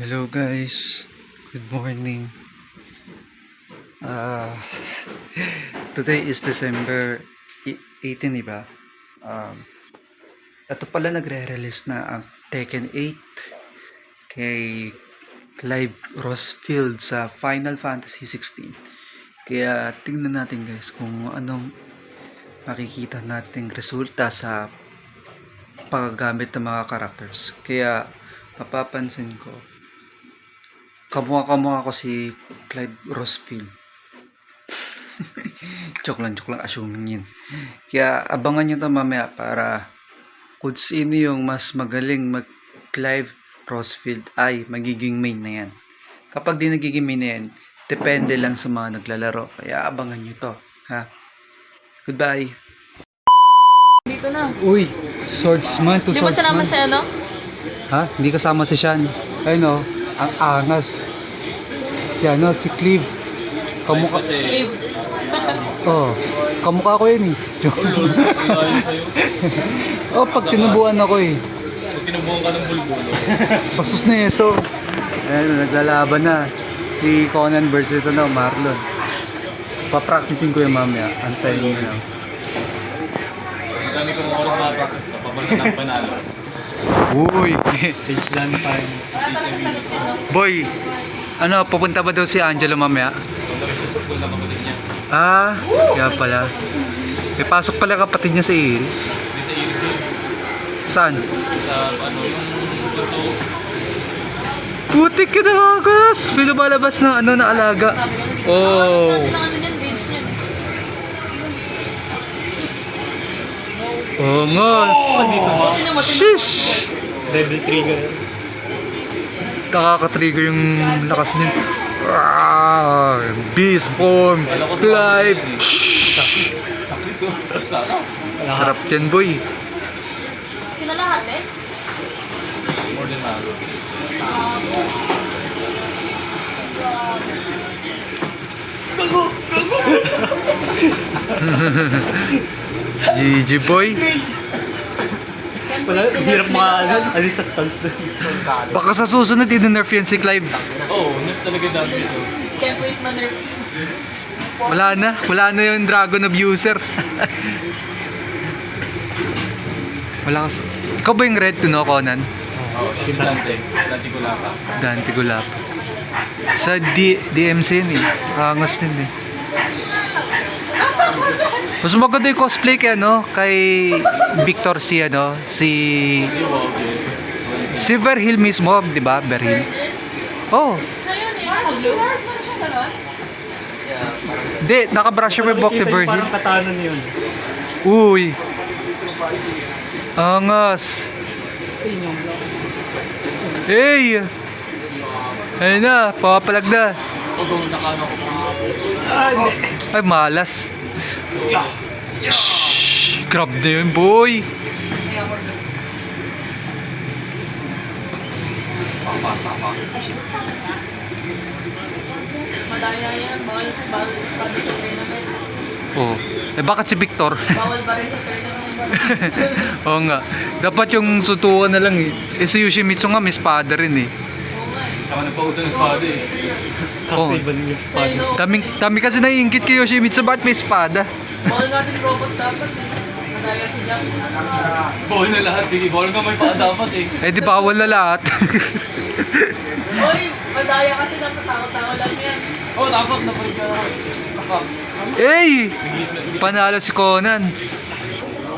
Hello guys, good morning. Uh, today is December i- 18, di ba? Um, ito pala nagre-release na ang Tekken 8 kay Clive Rossfield sa Final Fantasy 16. Kaya tingnan natin guys kung anong makikita nating resulta sa paggamit ng mga characters. Kaya mapapansin ko kamukha-kamukha ko si Clive Rossfield. joke lang, joke lang, assuming yun. Kaya abangan nyo to mamaya para kung sino yung mas magaling mag Clive Rossfield ay magiging main na yan. Kapag di nagiging main na yan, depende lang sa mga naglalaro. Kaya abangan nyo to. Ha? Goodbye. Dito na. Uy, swordsman to Di ba sinama sa ano? Ha? Hindi kasama si Sean. Ayun o, ang angas. Si ano, si Clive. Kamukha, Clive. oh, kamukha ko yun eh. oh, pag tinubuan ako eh. Pag tinubuhan ka ng bulbulo. Bastos na ito. Ayun, naglalaban na. Si Conan versus na, Marlon. Papracticing ko yung mamaya. Antayin nyo. Ang dami kong oras na practice ka, pabasa ng panalo. Uy! Lang tayo. Boy! Ano, pupunta ba daw si Angelo mamaya? Ah, kaya pala. May pasok pala kapatid niya sa Iris. Sa Iris. Saan? Sa ano yung. Putik ka na kagas! May lumalabas na ano na alaga. Oh. Oh, ngos. Dito Sino? Shish! Devil trigger. Nakaka-trigger yung lakas niya. Ah, beast form. Live. Sarap yan, boy. Kinalahat eh. More than malo. GG, boy. Wala, Hirap mga ano, alis sa stance doon. Baka sa susunod, i-nerf yan si Clive. Oo, oh, net talaga dami ito. Can't wait manner. Wala na. Wala na yung Dragon Abuser. Wala kas... Ikaw ba yung red to no, Conan? Oo, si Dante. Dante ka. Dante Gulap. Sa D DMC yun eh. Angas din eh. Mas maganda yung cosplay kay ano, kay Victor si ano, si Hindi, si Verhill mismo, 'di ba? Verhill. Oh, So yun eh. Blue Wars mo siya gano'n? di, naka-brush yung Kita yung Verhill. Parang katanan yun. Uy. Angas. Hey! Ayun na, papapalag na. Pa. Ay, malas. Shhh, grab na yun, boy. Madaya yan. Bawal sa bawal sa tournament. Oh. Eh, bakit si Victor? Bawal ba rin sa tournament? Oo nga. Dapat yung sutukan na lang eh. Eh, si Yoshimitsu nga may espada rin eh. Oo nga. Saka nagpautan ng spade eh. Oh. Kasi iba yung spot. Sino? Dami, dami kasi naiingit kay Yoshimitsu, bakit may espada? Bawal nga din robot dapat eh. Madaya si Jack. Bawal na lahat. Sige, bawal ka may paa dapat eh. Eh, di bawal na lahat. Hoy, madaya kasi nasa tao-tao lang yan. Oh, dapat na pwede ka. Takap. hey! Nag-iis na. Panalo si Conan.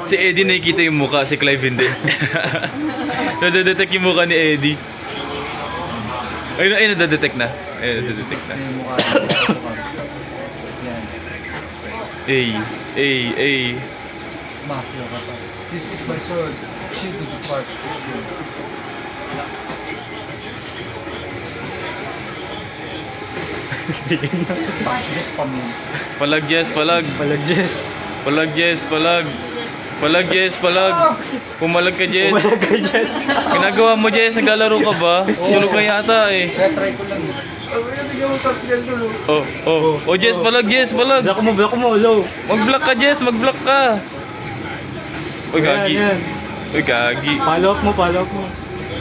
Si Eddie nakikita yung mukha, si Clive hindi. Nadedetect yung mukha ni Eddie. Ay, ay, nadedetect na. Ay, nadedetect na. Ay, ay, ay. This is my sword. Shield to the part. Palag, yes, palag. Palag Jess. Palag, yes, palag. Palag, yes, palag. Pumalag ka, Jess. Palag ka Jess. Ginagawa mo, Jess. Naglalaro ka ba? Tulog ka yata eh. Kaya try ko lang. Oh, oh. Oh, Jess, palag, Jess, palag. Block mo, block mo, low. Mag-block ka, Jess. Mag-block ka. Uy, gagi. Uy, gagi. Follow mo, follow mo.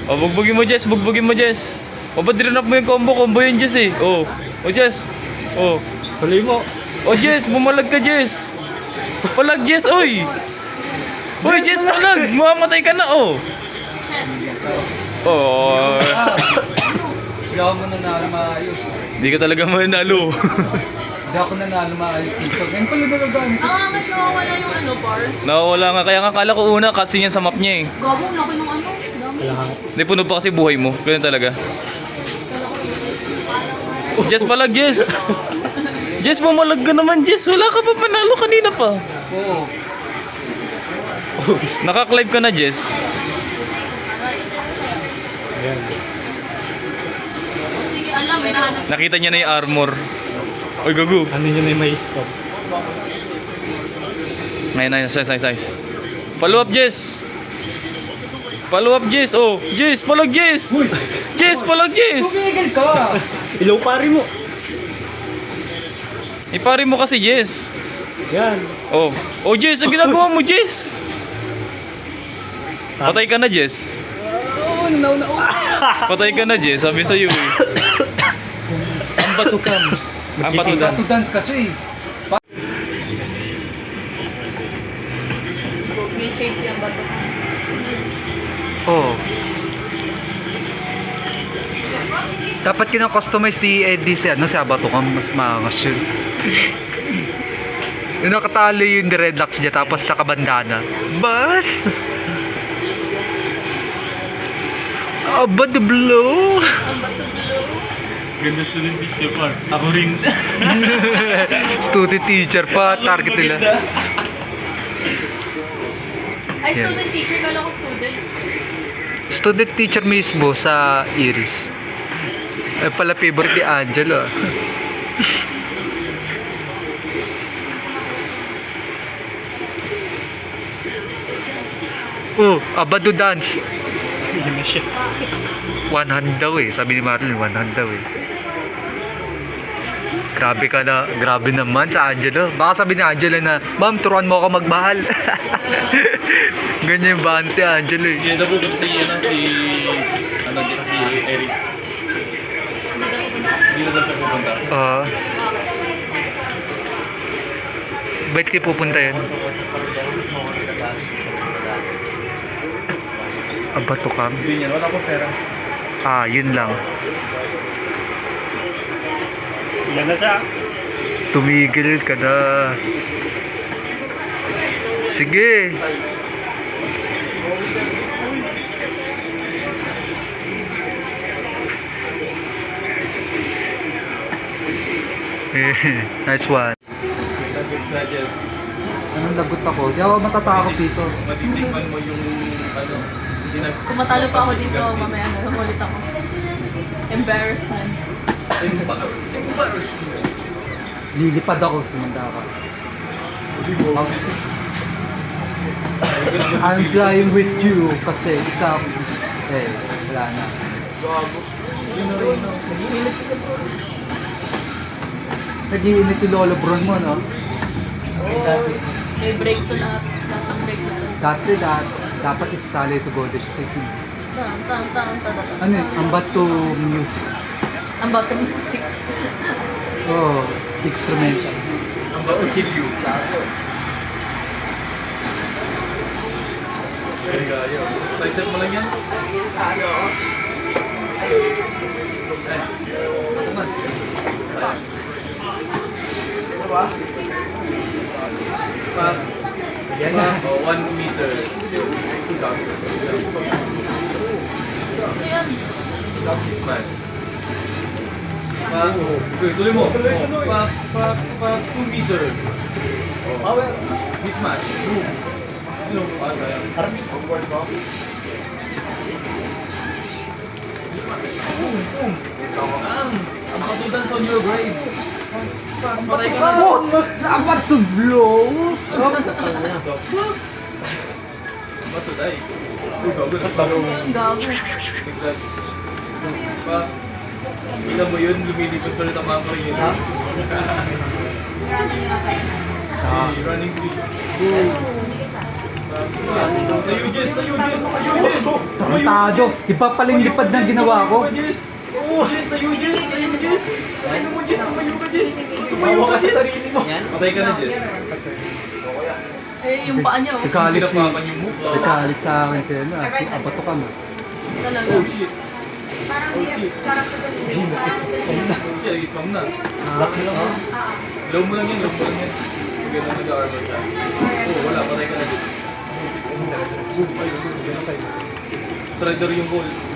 Oh, bugbugin mo, Jess. Bugbugin mo, Jess. O, ba't rinap mo yung combo? Combo yun, Jess eh. Oh. O, Jess. Oh. Tuloy mo. O, Jess, bumalag ka, Jess. Palag, Jess, oy. Oy, Jess, palag. Mamamatay ka na, oh. Oh. Hindi ako mananalo maayos. Hindi ka talaga manalo. Hindi ako nanalo maayos dito. Ngayon pala nagagamit. Ang angas nawawala yung ano, bar. Nakawala nga. Kaya nga kala ko una, cutscene yan sa map niya eh. Gabo, laki ng ano. Dami. Hindi, puno pa kasi buhay mo. Ganun talaga. Jess palag, Jess. Jess, bumalag ka naman, Jess. Wala ka pa panalo kanina pa. Oo. Naka-clive ka na, Jess. Ayan. Nakita niya na yung armor. Oy, gago. Ano yun na yung may spot? Ayun, ayun. Nice, nice, nice. Follow up, Jess. Follow up, Jess. Oh, Jess, palag, Jess. Jess, palag, Jess. Tumigil ka! Ilaw pari mo. Ipari mo kasi, Jess. Yan. Oh. Oh, Jess, ang ginagawa mo, Jess. Patay ka na, Jess. Oo, no, no. Patay ka na, Jess. Sabi sa'yo eh. Ang batukan. Ang batukan. Bato dance kasi. Shades ito? Oo. Dapat kina-customize ni Eddie si ano si Abato ka mas maangas yun. yung nakatalo yung dreadlocks niya tapos nakabandana. Bas! Aba the blow! Ganda student teacher pa. Ako rin. Student teacher pa, target nila. Ay, student teacher. Kala ko student. Student teacher mismo sa Iris. Eh pala favorite ni Angelo. ah. oh, Abado dance. Yun na siya. One hand daw eh. Sabi ni Marlon, one hand daw eh. Grabe ka na, grabe naman sa Angelo. Baka sabi ni Angelo na, Ma'am, turuan mo ako magmahal. Ganyan yung bante Angelo eh. Yan po si, ano, si, ano, di kasi Eris. Hindi na daw siya pupunta. Ah. Ba't kayo pupunta yun? Abato kam? Hindi niya, wala ko pera. Ah, yun lang. Yan na siya. Tumigil ka na. Sige. Eh, nice one. Yes. Anong lagot ako? Di ako matatakot dito. Matitikman mo yung, ano, na, Kung matalo pa ako dito, mamaya na lang ulit ako. Embarrassment. Lilipad ako. Tumanda ka. I'm flying with you kasi isa eh wala na. Nag-iinit yung lolo bron mo, no? May break to lahat. Lahat ng break na. Dati lahat, dapat isasali sa Golden State yun. Taan, taan, taan, taan. Ano eh, yun? Ambat to music. Ambat to music. Oo, oh, instrumental. Ambat to kill you. Ay, gayo. Type mo lang yan. Tayo. Ano ba? Pa. Diba? 1 meter. This man. Pa, tuloy mo. Pa, pa, pa, 2 meter. Oh, ah, well. This man. Boom. Ano? Ah, sayang. Harapin. Awkward ko. Boom, boom. Ang patutan sa your grave. Oh, dapat to blows. Talo mo. Yun, lumilipad pa rin ang mga kayo. Ha? Running quick. Tayo, Jess! Tayo, Jess! Tayo, Jess! Tarantado. Iba pala yung lipad na ginawa ko. Tayo, Jess! Oo, Jess, tayo, Jess, tayo, Jess. Ano mo, Jess, tumayo ka, Jess. Tumayo ka sa sarili mo. Patay ka na, Jess. Eh, yung paa niya, oh. Nagkalit si... Yung. Nagkalit sa akin si ano, si Abato ka mo. Talaga. Oh, shit. Parang Oh, shit. parang ito Oh, shit, nag-spam na. Low mo lang yan, low mo lang yan. Ganun nag-armor ka. Oo, wala, patay ka na, Jess. Strider yung goal. Gagawin ka. Oh. Patay ka. Okay lang.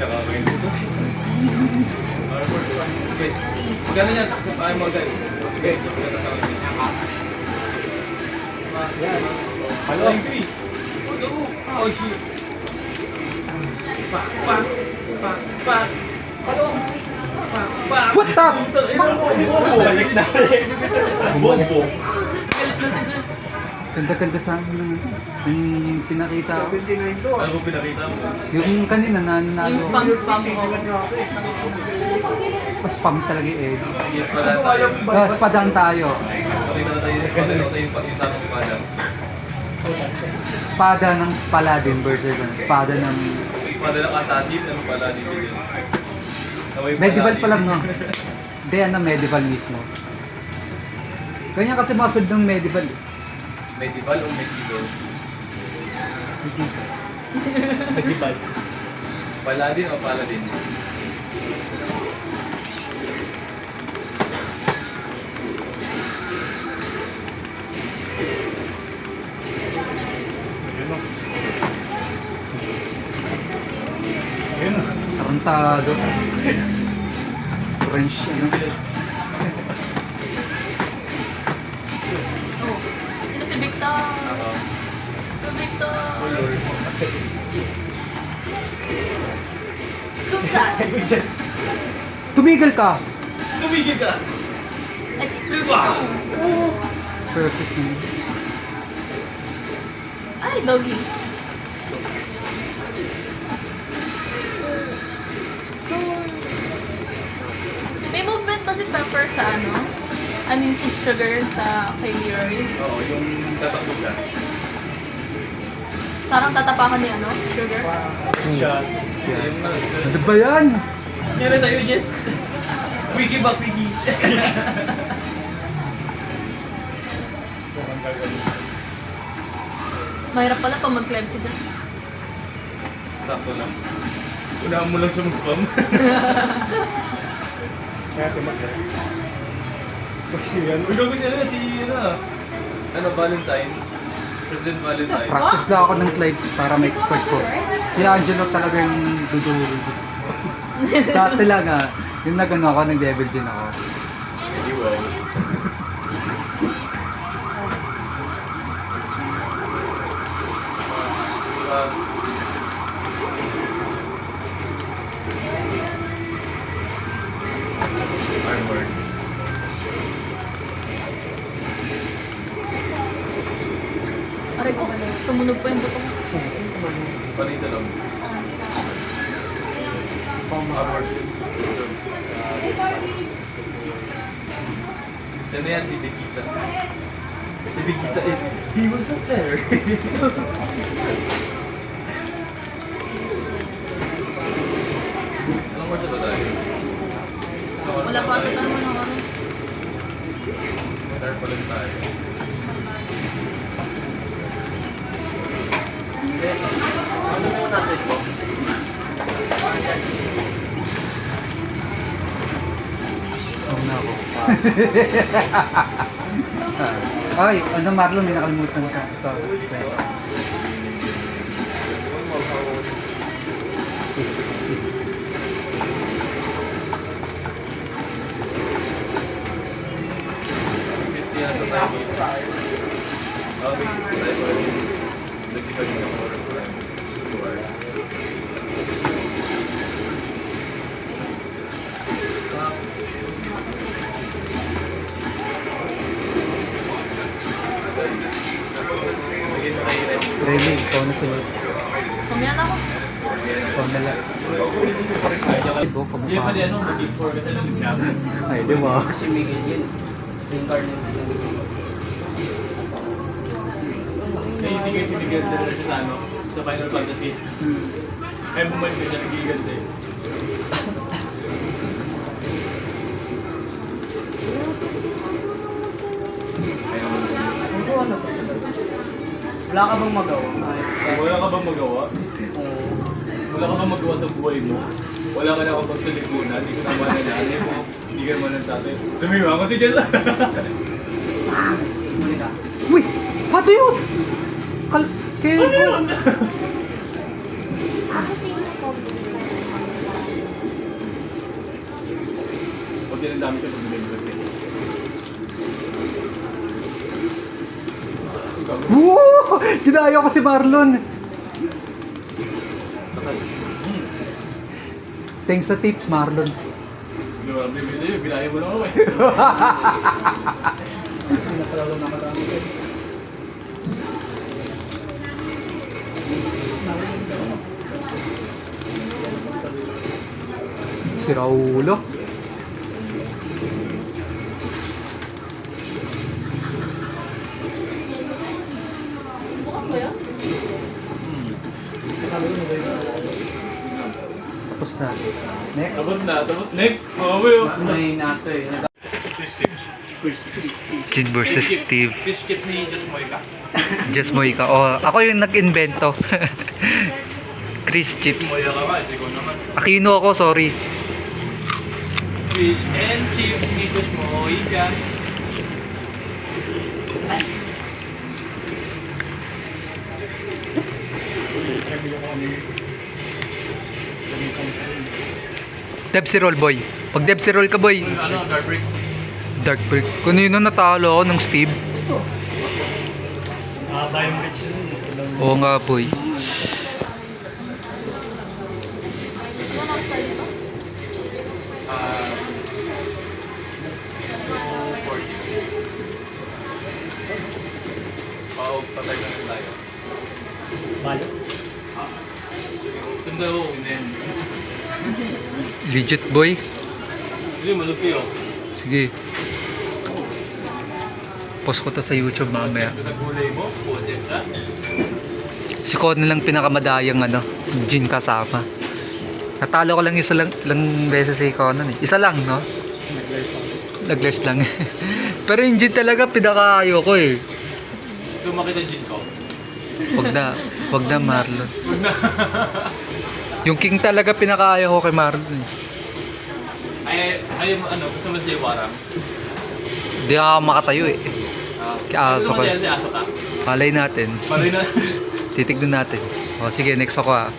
Nakakain dito. Okay. Magkano yan? Sa paa mo agad. Okay, akin. Hello? Oh, go! Oh, shit. Pa, pa, pa, pa. Hello? What the? Balik na. Ganda-ganda sa akin ng yung pinakita ko. Ano pinakita mo? Yung kanina nanalo Yung ko. spam-spam ko. Spam talaga eh. Yes, pala tayo. Uh, spadaan tayo. Pakita na tayo. Pakita na tayo yung pakita ng pala. Espada ng Paladin versus ano, espada ng Madalang assassin, ano pala dito yun? Naway pala medieval pa lang no. Hindi ano medieval mismo. Kanya kasi masod ng medieval. eh. Medieval o medieval? Nagibal. Paladin o paladin? Tarantado. French ano. Victor. Oh Lord. Success. Tumigil ka. Tumigil ka! Explosion. Perfect. yun. Ay, doggy. May movement ba si Pepper sa ano? Mean, si Sugar sa kay Leroy? Oo, yung tatakbo siya. Parang tatapakan ni ano? Sugar? Shot. Yung na. Ano ba yan? Nangyari sa'yo, Jess. Quickie ba, quickie? Mahirap pala pag mag-climb si Jess. Sakto lang. Unahan mo lang siya mag-spam. Kaya tumakit. Kasi yan. Uy, gago siya na si, ano, ano, Valentine. President Valentine. Practice lang ako ng Clyde para ma-expert ko. Si Angelo talaga yung dudulo. Dati lang ah. Yung nagano ako, nag-devil gin ako. Tumunog pa yung buto ko. Panito lang. Armor. Sino yan? Si Bekita. Si Bekita is, he was up there. Anong word ba tayo? Wala pa ata naman ng oras. There pa lang tayo. Ay, ano Marlon, may nakalimutan ka. Ito. Fifty na Really, ikaw na sunod. Kumiyan ako. Ikaw na lang. Ay, bo, Hindi pa di kamukha. ano, mag-before kasi nalignap. Ay, di ba? Si Miguel yun. Yung car niya. hindi kasi nagiganda na siya sa ano, sa Final Fantasy. Kaya bumalik na siya nagiganda eh. Ayaw. Wala ka bang magawa? Wala ka bang magawa? Wala ka bang magawa sa buhay mo? Wala ka na akong pagsalikunan, hindi ka naman na nanay mo, hindi ka naman ng tatay. Tumiwa ako si Jess. Uy! Pato yun! Kal... Kaya... Huwag yan ang dami siya Ginaya ko si Marlon! Thanks sa tips, Marlon. Ginaya mo na ako eh. Si Raulo. Na. Next. Tapos na, tapos next, mga boy. May nato eh. Chris Chips. Kid versus Steve. Chris Chips ni Just Moika. Just Moika. Oh, ako yung nag-invento. Chris Chips. Moika ka ba? Ikaw naman. Aquino ako, sorry. Fish and chips ni Just Moika. Dev si roll, boy. Pag dev si roll ka, boy. Ano, guard break? Dark break. Kanino natalo ako ng Steve? Ah, time rich yun. Oo nga, boy. Ah. Patay na rin tayo. Balo. Tanda ko, unin. Legit, boy. Hindi, malupi oh. Sige. Post ko to sa YouTube mamaya. Sa gulay mo, puti ka. Si Con lang pinakamadayang ano, Jin kasama. Natalo ko lang isa lang, lang beses si Conan eh. Isa lang, no? Nag-less lang. Pero yung Jin talaga pinakaayo ko eh. Gusto makita gin ko? Wag na, wag na Marlon. Yung King talaga pinakaayo ko kay Marlon eh. Ay, ay, ano, gusto mo siya warang? Hindi ako makatayo eh. Ah, Aso gusto mo ka. siya si aso ka? Palay natin. Malay na. Titignan natin. O sige, next ako ah.